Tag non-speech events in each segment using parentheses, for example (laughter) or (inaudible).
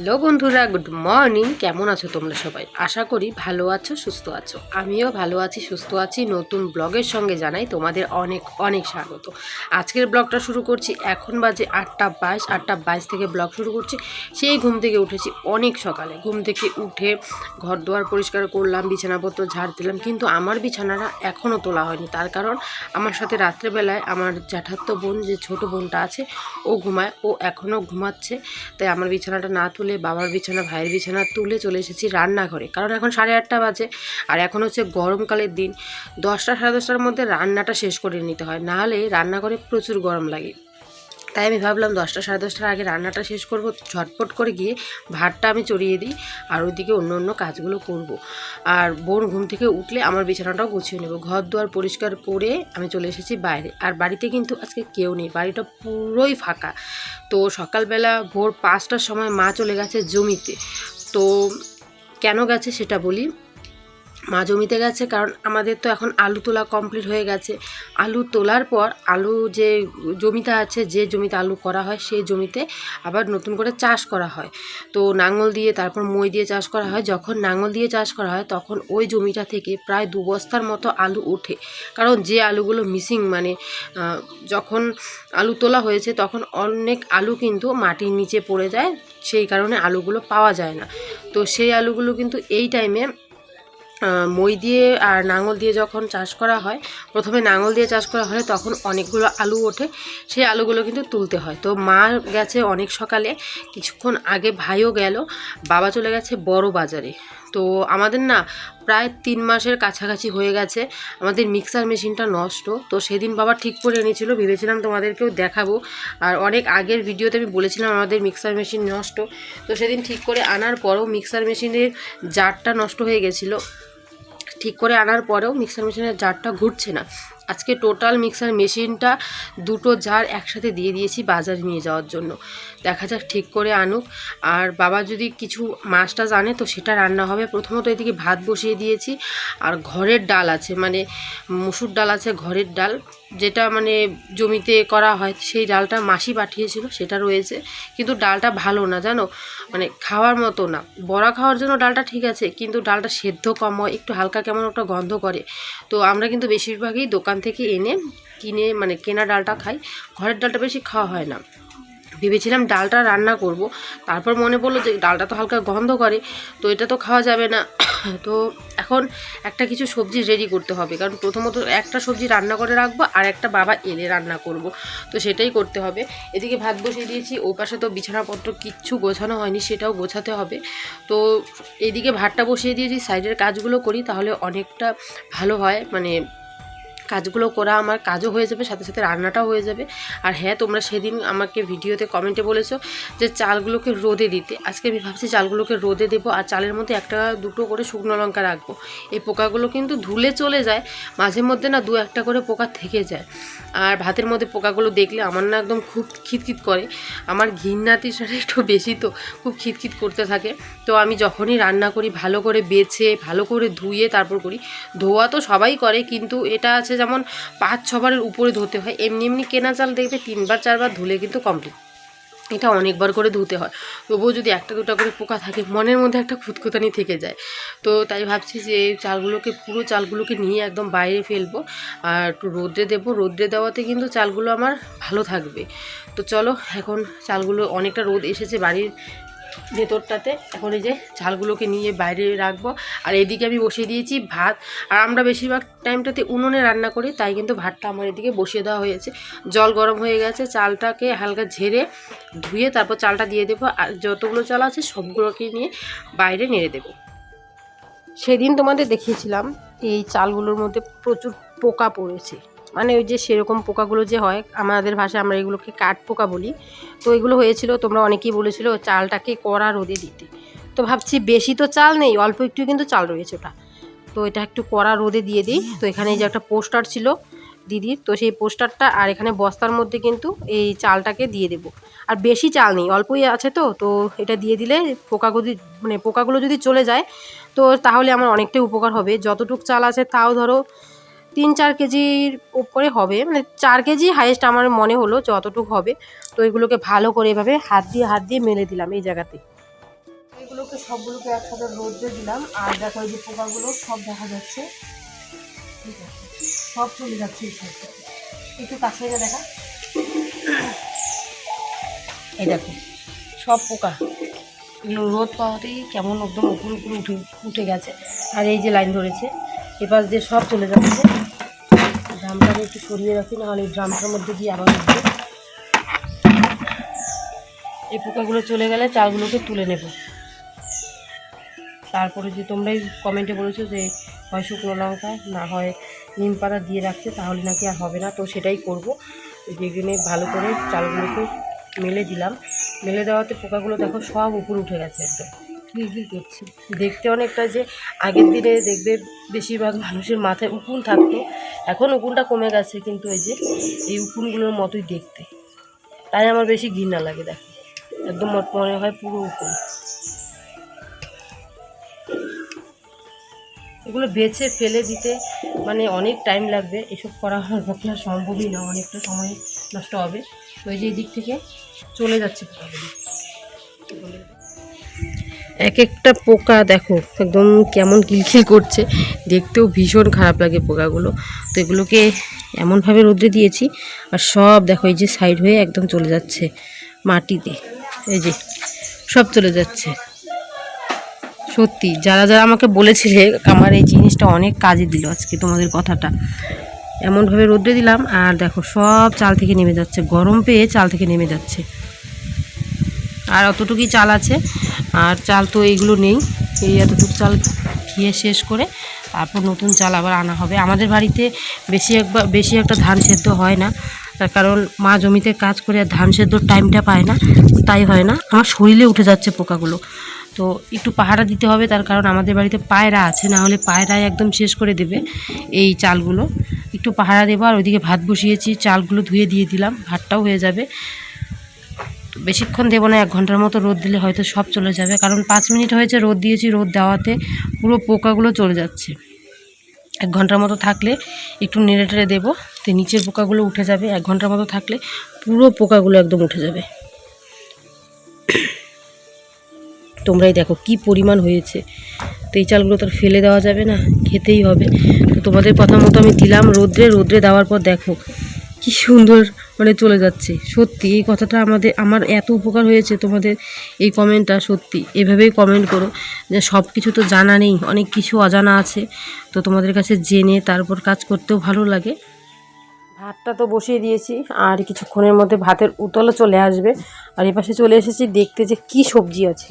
Hello বন্ধুরা, good morning. কেমন আছো তোমরা সবাই? আশা করি ভালো আছো, সুস্থ আছো। আমিও ভালো আছি, সুস্থ আছি। নতুন ব্লগের সঙ্গে জানাই তোমাদের অনেক অনেক স্বাগত। আজকের ব্লগটা শুরু করছি, এখন বাজে আটটা বাইশ আটটা বাইশ থেকে ব্লগ শুরু করছি। সেই ঘুম থেকে উঠেছি অনেক সকালে। ঘুম থেকে উঠে ঘর দুয়ার পরিষ্কার করলাম, বিছানাপত্র ঝাড় দিলাম, কিন্তু আমার বিছানাটা এখনও তোলা হয়নি। তার কারণ আমার সাথে রাত্রেবেলায় আমার জ্যাঠাত্ত বোন, যে ছোট বোনটা আছে, ও ঘুমায়, ও এখনও ঘুমাচ্ছে। তাই আমার বিছানাটা না তুলে বাবার বিছানা, ভাইয়ের বিছানা তুলে চলে এসেছি রান্নাঘরে। কারণ এখন সাড়ে আটটা বাজে আর এখন হচ্ছে গরমকালের দিন। দশটা সাড়ে দশটার মধ্যে রান্নাটা শেষ করে নিতে হয়। নাহলে রান্নাঘরে প্রচুর গরম লাগে। তাই আমি ভাবলাম দশটা সাড়ে দশটার আগে রান্নাটা শেষ করব, ঝটপট করে গিয়ে ভাতটা আমি চড়িয়ে দিই আর ওইদিকে অন্য অন্য কাজগুলো করব। আর বোন ঘুম থেকে উঠলে আমার বিছানাটাও গুছিয়ে নেব। ঘর দুয়ার পরিষ্কার করে আমি চলে এসেছি বাইরে। আর বাড়িতে কিন্তু আজকে কেউ নেই, বাড়িটা পুরোই ফাঁকা। তো সকালবেলা ভোর পাঁচটার সময় মা চলে গেছে জমিতে। তো কেন গেছে সেটা বলি। মা জমিতে গেছে, কারণ আমাদের তো এখন আলু তোলা কমপ্লিট হয়ে গেছে। আলু তোলার পর আলু যে জমিতে আছে, যে জমিতে আলু করা হয়, সেই জমিতে আবার নতুন করে চাষ করা হয়। তো নাঙল দিয়ে, তারপর মই দিয়ে চাষ করা হয়। যখন নাঙল দিয়ে চাষ করা হয়, তখন ওই জমিটা থেকে প্রায় দু বস্তার মতো আলু ওঠে। কারণ যে আলুগুলো মিসিং মানে যখন আলু তোলা হয়েছে, তখন অনেক আলু কিন্তু মাটির নিচে পড়ে যায়। সেই কারণে আলুগুলো পাওয়া যায় না। তো সেই আলুগুলো কিন্তু এই টাইমে মই দিয়ে আর নাঙল দিয়ে যখন চাষ করা হয়, প্রথমে নাঙল দিয়ে চাষ করা হয় তখন অনেকগুলো আলু ওঠে। সেই আলুগুলো কিন্তু তুলতে হয়। তো মা গেছে অনেক সকালে, কিছুক্ষণ আগে ভাইও গেল, বাবা চলে গেছে বড় বাজারে। তো আমাদের না প্রায় তিন মাসের কাছাকাছি হয়ে গেছে, আমাদের মিক্সার মেশিনটা নষ্ট। তো সেদিন বাবা ঠিক করে এনেছিল, ভেবেছিলাম তোমাদেরকেও দেখাবো। আর অনেক আগের ভিডিওতে আমি বলেছিলাম আমাদের মিক্সার মেশিন নষ্ট। তো সেদিন ঠিক করে আনার পরও মিক্সার মেশিনের জারটা নষ্ট হয়ে গেছিল। ঠিক করে আনার পরেও মিক্সার মেশিনের জারটা ঘুরছে না। আজকে টোটাল মিক্সার মেশিনটা দুটো জার একসাথে দিয়ে দিয়েছি বাজারে নিয়ে যাওয়ার জন্য। দেখা যাক ঠিক করে আনুক। আর বাবা যদি কিছু মাছটা জানে তো সেটা রান্না হবে। প্রথমত এদিকে ভাত বসিয়ে দিয়েছি। আর ঘরের ডাল আছে মানে মুসুর ডাল আছে, ঘরের ডাল। যেটা মানে জমিতে করা হয়, সেই ডালটা মাসি পাঠিয়েছিল, সেটা রয়েছে। কিন্তু ডালটা ভালো না, জানো? মানে খাওয়ার মতো না। বড়া খাওয়ার জন্য ডালটা ঠিক আছে, কিন্তু ডালটা সেদ্ধ কম হয়, একটু হালকা কেমন একটা গন্ধ করে। তো আমরা কিন্তু বেশিরভাগই দোকান থেকে এনে কিনে মানে কেনা ডালটা খাই। ঘরের ডালটা বেশি খাওয়া হয় না। ভেবেছিলাম ডালটা রান্না করব। তারপর মনে পড়ল যে ডালটা তো হালকা গন্ধ করে, তো এটা তো খাওয়া যাবে না। (coughs) তো এখন একটা কিছু সবজি রেডি করতে হবে। কারণ প্রথমত একটা সবজি রান্না করে রাখব আর একটা বাবা এলে রান্না করব। তো সেটাই করতে হবে। এদিকে ভাত বসিয়ে দিয়েছি। ও পাশে তো বিছানাপত্র কিচ্ছু গোছানো হয়নি, সেটাও গোছাতে হবে। তো এদিকে ভাতটা বসিয়ে দিয়েছি। সাইডের কাজগুলো করি তাহলে অনেকটা ভালো হয়। মানে কাজগুলো করা আমার কাজও হয়ে যাবে, সাথে সাথে রান্নাটাও হয়ে যাবে। আর হ্যাঁ তোমরা সেদিন আমাকে ভিডিওতে কমেন্টে বলেছ যে চালগুলোকে রোদে দিতে। আজকে আমি ভাবছি চালগুলোকে রোদে দেবো আর চালের মধ্যে একটা দুটো করে শুকনো লঙ্কা রাখব। এই পোকাগুলো কিন্তু ধুলে চলে যায়, মাঝে মধ্যে না দু একটা করে পোকা থেকে যায়। আর ভাতের মধ্যে পোকাগুলো দেখলে আমার না একদম খুব খিটখিট করে। আমার ঘিন্নাতির সাথে একটু বেশি তো, খুব খিতখিত করতে থাকে। তো আমি যখনই রান্না করি, ভালো করে বেছে, ভালো করে ধুয়ে তারপর করি। ধোয়া তো সবাই করে, কিন্তু এটা আছে যেমন পাঁচ ছবারের উপরে ধুতে হয়, এমনি এমনি কেনা চাল দেখবে তিনবার, চারবার ধুলে কিন্তু কমপ্লিট এটা অনেকবার করে ধুতে হয়। তবুও যদি একটা, দুটো করে পোকা থাকে, মনের মধ্যে একটা খুঁতখুতানি থেকে যায়। তো তাই ভাবছি যে এই চালগুলোকে, পুরো চালগুলোকে নিয়ে একদম বাইরে ফেলব। আর একটু রোদ্রে দেবো। রোদ্রে দেওয়াতে কিন্তু চালগুলো আমার ভালো থাকবে। তো চলো, এখন চালগুলো অনেকটা রোদ এসেছে বাড়ির ভেতরটাতে। এখন এই যে চালগুলোকে নিয়ে বাইরে রাখব। আর এদিকে আমি বসিয়ে দিয়েছি ভাত। আর আমরা বেশিরভাগ টাইমটাতে উনুনে রান্না করি, তাই কিন্তু ভাতটা আমার এদিকে বসিয়ে দেওয়া হয়েছে। জল গরম হয়ে গেছে, চালটাকে হালকা ঝেড়ে ধুয়ে তারপর চালটা দিয়ে দেবো। আর যতগুলো চাল আছে সবগুলোকে নিয়ে বাইরে নেড়ে দেবো। সেদিন তোমাদের দেখিয়েছিলাম, এই চালগুলোর মধ্যে প্রচুর পোকা পড়েছে। মানে ওই যে সেরকম পোকাগুলো যে হয়, আমাদের ভাষায় আমরা এগুলোকে কাঠ পোকা বলি। তো এগুলো হয়েছিল, তোমরা অনেকেই বলেছিল চালটাকে কড়া রোদে দিতে। তো ভাবছি বেশি তো চাল নেই, অল্প একটু কিন্তু চাল রয়েছে ওটা। তো এটা একটু কড়া রোদে দিয়ে দিই। তো এখানে যে একটা পোস্টার ছিল দিদির, তো সেই পোস্টারটা আর এখানে বস্তার মধ্যে কিন্তু এই চালটাকে দিয়ে দেবো। আর বেশি চাল নেই, অল্পই আছে তো তো এটা দিয়ে দিলে পোকাগুলো মানে পোকাগুলো যদি চলে যায়, তো তাহলে আমার অনেকটাই উপকার হবে। যতটুক চাল আছে তাও ধরো তিন চার কেজির উপরে হবে মানে চার কেজি হাইয়েস্ট আমার মনে হলো যতটুকু হবে। তো এগুলোকে ভালো করে এভাবে হাত দিয়ে হাত দিয়ে মেলে দিলাম এই জায়গাতে। এগুলোকে সবগুলোকে একসাথে রোদে দিলাম। আর দেখো যে পোকাগুলো সব দেখা যাচ্ছে। সব চলে যাচ্ছে একটু কাছে দেখা। এই দেখো, সব পোকা। এগুলো রোদ পাওয়াতেই কেমন একদম উপরে উপরে উঠে উঠে গেছে। আর এই যে লাইন ধরেছে, এপাশ দিয়ে সব চলে যাচ্ছে। ড্রামটাকে একটু সরিয়ে রাখি, নাহলে এই ড্রামটার মধ্যে গিয়ে আবার উঠবে। এই পোকাগুলো চলে গেলে চালগুলোকে তুলে নেব। তারপরে যে তোমরাই কমেন্টে বলেছ যে হয় শুকনো লঙ্কা, না হয় নিম পাতা দিয়ে রাখতে, তাহলে নাকি আর হবে না। তো সেটাই করব। বেগুনে ভালো করে চালগুলোকে মেলে দিলাম। মেলে দেওয়াতে পোকাগুলো দেখো সব উপরে উঠে গেছে একদম। কিলকিল করছে। দেখতে অনেকটা যে আগের দিনে দেখবে বেশিরভাগ মানুষের মাথায় উকুন থাকতো, এখন উকুনটা কমে গেছে কিন্তু এই যে এই উকুনগুলোর মতোই দেখতে। তাই আমার বেশি ঘৃণা লাগে দেখো। একদম মনে হয় পুরো উকুন। এগুলো বেছে ফেলে দিতে মানে অনেক টাইম লাগবে। এসব করা আমার পক্ষে আর সম্ভবই না। অনেকটা সময় নষ্ট হবে। তো এই যে এই দিক থেকে চলে যাচ্ছে পোকাগুলো এক একটা পোকা, দেখো, একদম কেমন কিলখিল করছে। দেখতেও ভীষণ খারাপ লাগে পোকাগুলো। তো এগুলোকে এমনভাবে রোদ্রে দিয়েছি, আর সব দেখো, এই যে সাইড হয়ে একদম চলে যাচ্ছে মাটিতে। এই যে, সব চলে যাচ্ছে। সত্যি, যারা যারা আমাকে বলেছিলে, আমার এই জিনিসটা অনেক কাজে দিল আজকে তোমাদের কথাটা। এমনভাবে রোদ্রে দিলাম, আর দেখো, সব চাল থেকে নেমে যাচ্ছে। গরম পেয়ে চাল থেকে নেমে যাচ্ছে। আর অতটুকুই চাল আছে। আর চাল তো এইগুলো নেই। এই এতটুকু চাল খেয়ে শেষ করে তারপর নতুন চাল আবার আনা হবে। আমাদের বাড়িতে বেশি একবার বেশি একটা ধান সেদ্ধ হয় না। তার কারণ মা জমিতে কাজ করে আর ধান সেদ্ধর টাইমটা পায় না। তাই হয় না। আমার শরীরে উঠে যাচ্ছে পোকাগুলো। তো একটু পাহারা দিতে হবে তার কারণ আমাদের বাড়িতে পায়রা আছে। না হলে পায়রায় একদম শেষ করে দেবে এই চালগুলো। একটু পাহারা দেবো আর ওইদিকে ভাত বসিয়েছি। চালগুলো ধুয়ে দিয়ে দিলাম। ভাতটাও হয়ে যাবে। বেশিক্ষণ দেবো না, এক ঘণ্টার মতো রোদ দিলে হয়তো সব চলে যাবে। কারণ পাঁচ মিনিট হয়েছে রোদ দিয়েছি, রোদ দেওয়াতে পুরো পোকাগুলো চলে যাচ্ছে। এক ঘণ্টার মতো থাকলে একটু নেড়ে টেড়ে দেবো, তো নিচের পোকাগুলো উঠে যাবে। এক ঘণ্টার মতো থাকলে পুরো পোকাগুলো একদম উঠে যাবে। তোমরাই দেখো কি পরিমাণ হয়েছে। তো এই চালগুলো তো ফেলে দেওয়া যাবে না, খেতেই হবে। তো তোমাদের কথা মতো আমি দিলাম। রোদ্রে রোদ্রে দেওয়ার পর দেখো কি সুন্দর মানে চলে যাচ্ছে। সত্যি, এই কথাটা আমাদের, আমার এত উপকার হয়েছে তোমাদের এই কমেন্টটা, সত্যি। এভাবেই কমেন্ট করো। যে সব কিছু তো জানা নেই, অনেক কিছু অজানা আছে। তো তোমাদের কাছে জেনে তারপর কাজ করতেও ভালো লাগে। ভাতটা তো বসিয়ে দিয়েছি, আর কিছুক্ষণের মধ্যে ভাতের উতলও চলে আসবে। আর এপাশে চলে এসেছি দেখতে যে কি সবজি আছে।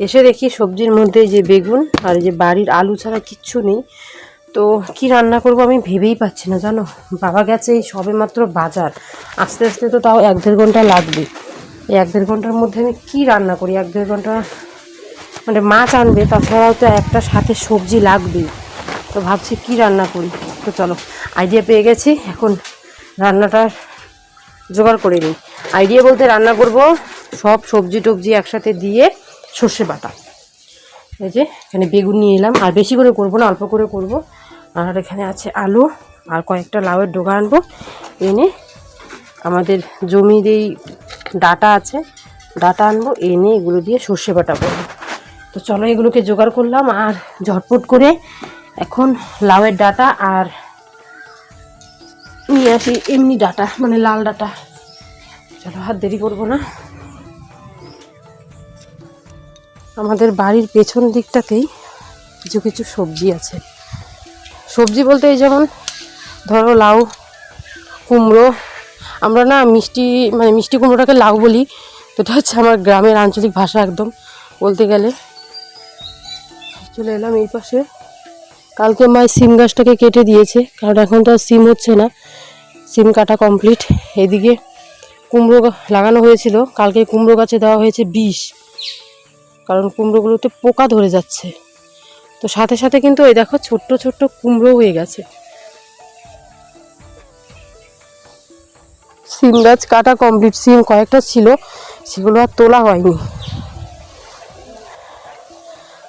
এসে দেখি সবজির মধ্যে যে বেগুন আর যে বাড়ির আলু ছাড়া কিচ্ছু নেই। তো কি রান্না করব আমি ভেবেই পাচ্ছি না, জানো? বাবা গেছে এই সবে মাত্র বাজার। আস্তে আস্তে তো তাও এক দেড় ঘণ্টা লাগবে। এই এক দেড় ঘণ্টার মধ্যে আমি কি রান্না করি? এক দেড় ঘণ্টা মানে মাছ আনবে, তাছাড়াও তো একটা সাথে সবজি লাগবেই তো ভাবছি কি রান্না করি? তো চলো আইডিয়া পেয়ে গেছি। এখন রান্নাটার জোগাড় করে নিই। আইডিয়া বলতে রান্না করব সব সবজি টবজি একসাথে দিয়ে সর্ষে বাটা। এই যে এখানে বেগুন নিয়ে এলাম। আর বেশি করে করব না, অল্প করে করব। আর এখানে আছে আলু আর কয়েকটা লাউয়ের ডোগা আনব। এনে আমাদের জমির এই ডাটা আছে, ডাটা আনব, এনে এগুলো দিয়ে সর্ষে বাটা করব। তো চলো এগুলোকে জোগাড় করলাম আর ঝটপট করে এখন লাউয়ের ডাটা আর নিয়ে আসি এমনি ডাটা মানে লাল ডাটা। চলো হাত দেরি করব না। আমাদের বাড়ির পেছন দিকটাতেই কিছু কিছু সবজি আছে। সবজি বলতে এই যেমন ধরো লাউ, কুমড়ো, আমরা না মিষ্টি মানে মিষ্টি কুমড়োটাকে লাউ বলি তো এটা হচ্ছে আমার গ্রামের আঞ্চলিক ভাষা একদম, বলতে গেলে। চলে এলাম এই পাশে। কালকে মায়ের সিম গাছটাকে কেটে দিয়েছে, কারণ এখন তো আর সিম হচ্ছে না। সিম কাটা কমপ্লিট। এদিকে কুমড়ো লাগানো হয়েছিল। কালকে কুমড়ো গাছে দেওয়া হয়েছে বিষ, কারণ কুমড়োগুলোতে পোকা ধরে যাচ্ছে। তো সাথে সাথে কিন্তু এই দেখো ছোট্ট ছোট্ট কুমড়ো হয়ে গেছে। সিম গাছ কাটা কমপ্লিট সিম কয়েকটা ছিল, সেগুলো আর তোলা হয়নি।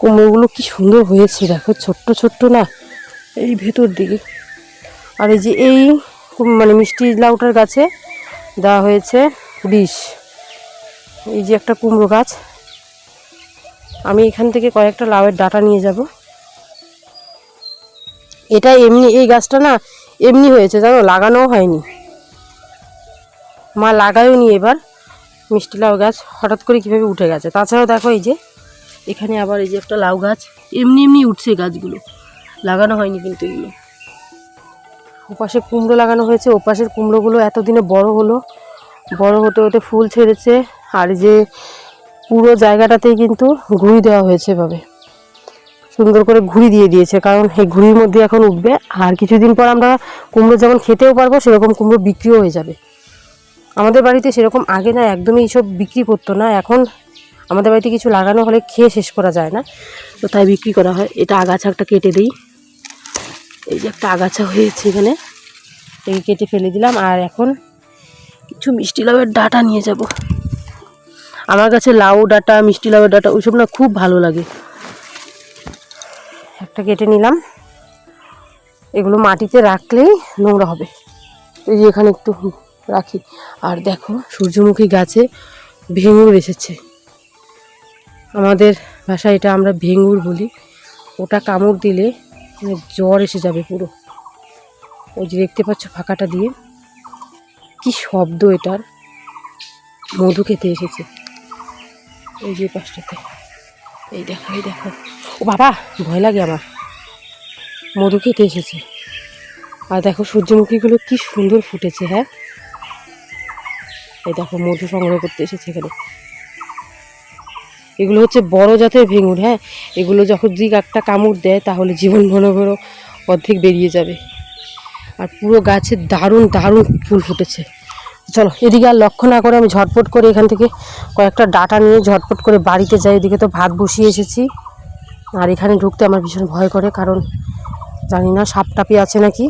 কুমড়োগুলো কি সুন্দর হয়েছে, দেখো ছোট্ট ছোট্ট না, এই ভেতর দিকে। আর এই যে এই মানে মিষ্টি লাউটার গাছে দেওয়া হয়েছে বিষ। এই যে একটা কুমড়ো গাছ আমি এখান থেকে কয়েকটা লাউয়ের ডাটা নিয়ে যাব। এটা এমনি, এই গাছটা না এমনি হয়েছে, জানো, লাগানোও হয়নি। মা লাগায়ও নি এবার, মিষ্টি লাউ গাছ, হঠাৎ করে কীভাবে উঠে গেছে। তাছাড়াও দেখো এই যে, এখানে আবার এই যে একটা লাউ গাছ, এমনি এমনি উঠছে গাছগুলো। লাগানো হয়নি কিন্তু এগুলো। ওপাশে কুমড়ো লাগানো হয়েছে, ওপাশের কুমড়োগুলো এতদিনে বড় হলো। বড় হতে হতে ফুল ছেড়েছে, আর যে পুরো জায়গাটাতেই কিন্তু ঘুড়ি দেওয়া হয়েছে এভাবে। সুন্দর করে ঘুড়ি দিয়ে দিয়েছে, কারণ এই ঘুড়ির মধ্যে এখন উঠবে, আর কিছুদিন পর আমরা কুমড়ো যেমন খেতেও পারব, সেরকম কুমড়ো বিক্রিও হয়ে যাবে। আমাদের বাড়িতে সেরকম আগে না একদমই এইসব বিক্রি করতো না, এখন আমাদের বাড়িতে কিছু লাগানো হলে খেয়ে শেষ করা যায় না। তো তাই বিক্রি করা হয়। এটা আগাছা একটা কেটে দিই। এই যে একটা আগাছা হয়েছে এখানে এই কেটে ফেলে দিলাম, আর এখন কিছু মিষ্টি লাউয়ের ডাটা নিয়ে যাব। আমার কাছে লাউ ডাটা, মিষ্টি লাউয়ের ডাটা, ওইসব না খুব ভালো লাগে। একটা কেটে নিলাম। এগুলো মাটিতে রাখলেই নোংরা হবে। এই যে এখানে একটু রাখি। আর দেখো, সূর্যমুখী গাছে ভেঙুর এসেছে আমাদের ভাষায় এটা আমরা ভেঙুর বলি। ওটা কামড় দিলে মানে জ্বর এসে যাবে পুরো। ওই যে দেখতে পাচ্ছ ফাঁকাটা দিয়ে। কি শব্দ এটার। মধু খেতে এসেছে। এই যে পাশটাতে। এই দেখো এই দেখো। ও বাবা, ভয় লাগে আমার। মধু খেতে এসেছে। আর দেখো সূর্যমুখীগুলো কি সুন্দর ফুটেছে হ্যাঁ? এই দেখো, মধু সংগ্রহ করতে এসেছে এখানে। এগুলো হচ্ছে বড় জাতের ভেঙুর হ্যাঁ? এগুলো যখন দিক একটা কামড় দেয়, তাহলে জীবন ঘন ঘন অর্ধেক বেরিয়ে যাবে। আর পুরো গাছে দারুণ দারুণ ফুল ফুটেছে। চলো, এদিকে আর লক্ষ্য না করে আমি ঝটপট করে এখান থেকে কয়েকটা ডাটা নিয়ে ঝটপট করে বাড়িতে যাই। এদিকে তো ভাত বসিয়ে এসেছি। আর এখানে ঢুকতে আমার ভীষণ ভয় করে, কারণ জানি না, সাপ টাপি আছে নাকি?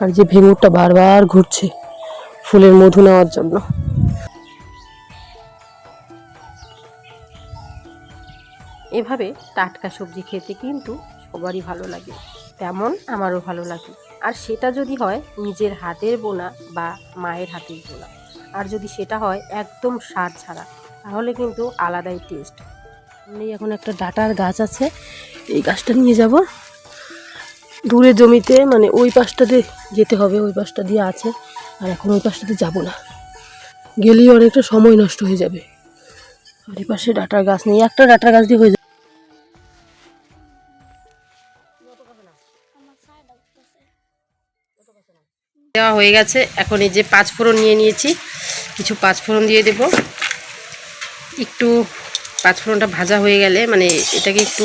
আর যে ভেঙুরটা বারবার ঘুরছে ফুলের মধু নেওয়ার জন্য। এভাবে টাটকা সবজি খেতে কিন্তু সবারই ভালো লাগে, তেমন আমারও ভালো লাগে। আর সেটা যদি হয় নিজের হাতের বোনা বা মায়ের হাতের বোনা। আর যদি সেটা হয় একদম সার ছাড়া, তাহলে কিন্তু আলাদাই টেস্ট নেই এখন একটা ডাটার গাছ আছে, এই গাছটা নিয়ে যাব। দূরে জমিতে মানে ওই পাশটাতে যেতে হবে, ওই পাশটা দিয়ে আছে। আর এখন ওই পাশটাতে যাব না। গেলেই অনেকটা সময় নষ্ট হয়ে যাবে। আর এই পাশে ডাটার গাছ নেই, একটা ডাটার গাছ দিয়ে হয়ে যাবে। দেওয়া হয়ে গেছে। এখন এই যে পাঁচ ফোড়ন নিয়ে নিয়েছি। কিছু পাঁচ ফোড়ন দিয়ে দেব। একটু পাঁচ ফোড়নটা ভাজা হয়ে গেলে মানে এটাকে একটু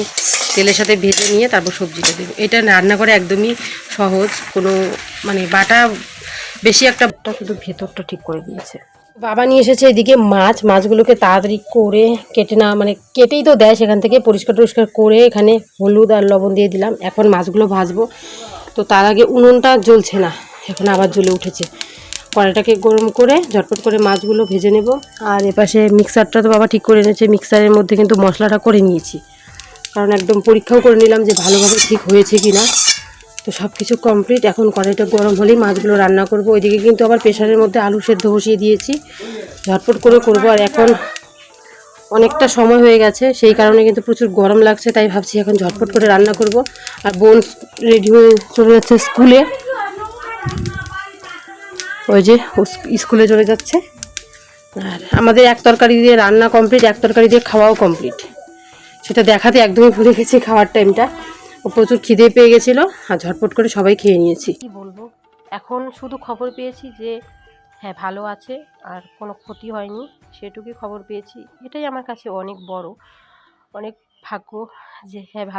তেলের সাথে ভেজে নিয়ে তারপর সবজিটা দেবো। এটা রান্না করে একদমই সহজ। কোনো মানে বাটা বেশি একটা শুধু ভেতরটা ঠিক করে দিয়েছে। বাবা নিয়ে এসেছে এদিকে মাছ। মাছগুলোকে তাড়াতাড়ি করে কেটে না মানে কেটেই তো দেয় সেখান থেকে পরিষ্কার টরিষ্কার করে এখানে হলুদ আর লবণ দিয়ে দিলাম। এখন মাছগুলো ভাজবো। তো তার আগে উনুনটা জ্বলছে না। এখন আবার জ্বলে উঠেছে। কড়াইটাকে গরম করে ঝটপট করে মাছগুলো ভেজে নেব। আর এপাশে মিক্সারটা তো বাবা ঠিক করে এনেছে। মিক্সারের মধ্যে কিন্তু মশলাটা করে নিয়েছি। কারণ একদম পরীক্ষাও করে নিলাম যে ভালোভাবে ঠিক হয়েছে কি না তো সব কিছু কমপ্লিট এখন কড়াইটা গরম হলেই মাছগুলো রান্না করব। ওইদিকে কিন্তু আবার প্রেশারের মধ্যে আলু সেদ্ধ বসিয়ে দিয়েছি। ঝটপট করে করব। আর এখন অনেকটা সময় হয়ে গেছে। সেই কারণে কিন্তু প্রচুর গরম লাগছে। তাই ভাবছি এখন ঝটপট করে রান্না করব। আর বোন রেডি হয়ে চলে যাচ্ছে স্কুলে। ওই যে স্কুলে চলে যাচ্ছে। আর আমাদের এক তরকারি দিয়ে রান্না কমপ্লিট এক তরকারি দিয়ে খাওয়াও কমপ্লিট সেটা দেখাতে একদমই ভুলে গেছি খাওয়ার টাইমটা ও প্রচুর খিদে পেয়ে গেছিল, আর ঝটপট করে সবাই খেয়ে নিয়েছি। কি বলব? এখন শুধু খবর পেয়েছি যে হ্যাঁ ভালো আছে, আর কোনো ক্ষতি হয়নি, সেটুকুই খবর পেয়েছি। এটাই আমার কাছে অনেক বড়, অনেক ভাগ্য যে হ্যাঁ ভালো